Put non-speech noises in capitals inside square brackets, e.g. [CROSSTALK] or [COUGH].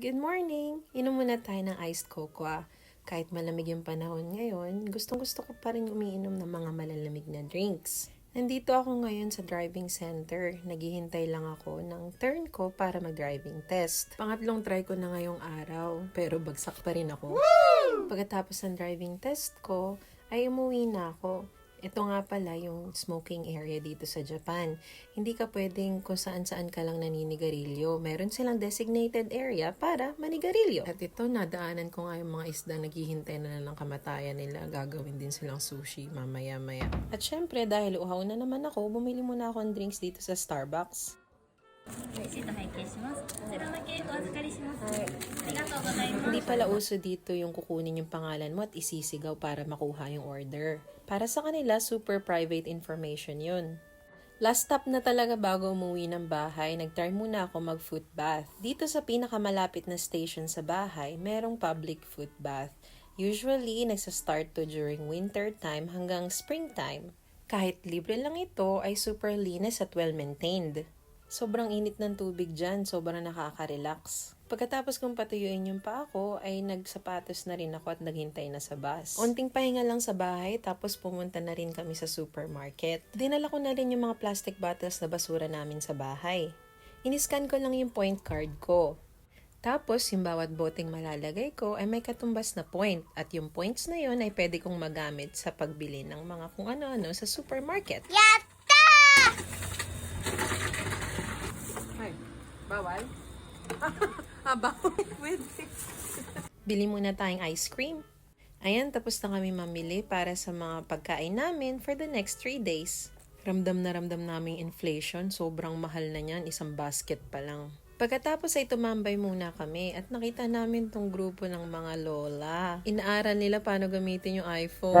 Good morning! Inom muna tayo ng iced cocoa. Kahit malamig yung panahon ngayon, gustong gusto ko pa rin umiinom ng mga malalamig na drinks. Nandito ako ngayon sa driving center. Naghihintay lang ako ng turn ko para mag-driving test. Pangatlong try ko na ngayong araw, pero bagsak pa rin ako. Pagkatapos ng driving test ko, ay umuwi na ako. Ito nga pala yung smoking area dito sa Japan. Hindi ka pwedeng kung saan-saan ka lang naninigarilyo. Meron silang designated area para manigarilyo. At ito, nadaanan ko nga yung mga isda naghihintay na lang ng kamatayan nila. Gagawin din silang sushi mamaya-maya. At syempre, dahil uhaw na naman ako, bumili muna ako ng drinks dito sa Starbucks. はい、シート拝見します。こちらだけお預かりします。あ Pala uso dito yung kukunin yung pangalan mo at isisigaw para makuha yung order. Para sa kanila, super private information yun. Last stop na talaga bago umuwi ng bahay, nag-try muna ako mag-foot bath. Dito sa pinakamalapit na station sa bahay, merong public foot bath. Usually, nagsa-start to during winter time hanggang springtime. Kahit libre lang ito, ay super linis at well-maintained. Sobrang init ng tubig dyan, sobrang nakaka-relax. Pagkatapos kong patuyuin yung pa ako, ay nagsapatos na rin ako at naghintay na sa bus. Unting pahinga lang sa bahay, tapos pumunta na rin kami sa supermarket. Dinala ko na rin yung mga plastic bottles na basura namin sa bahay. Iniscan ko lang yung point card ko. Tapos, yung bawat boteng malalagay ko ay may katumbas na point. At yung points na yon ay pwede kong magamit sa pagbili ng mga kung ano-ano sa supermarket. Ay, bawal? [LAUGHS] ah, bawal. Pwede. Bili muna tayong ice cream. Ayan, tapos na kami mamili para sa mga pagkain namin for the next 3 days. Ramdam na ramdam namin inflation. Sobrang mahal na niyan. Isang basket pa lang. Pagkatapos ay tumambay muna kami at nakita namin tong grupo ng mga lola. Inaaral nila paano gamitin yung iPhone.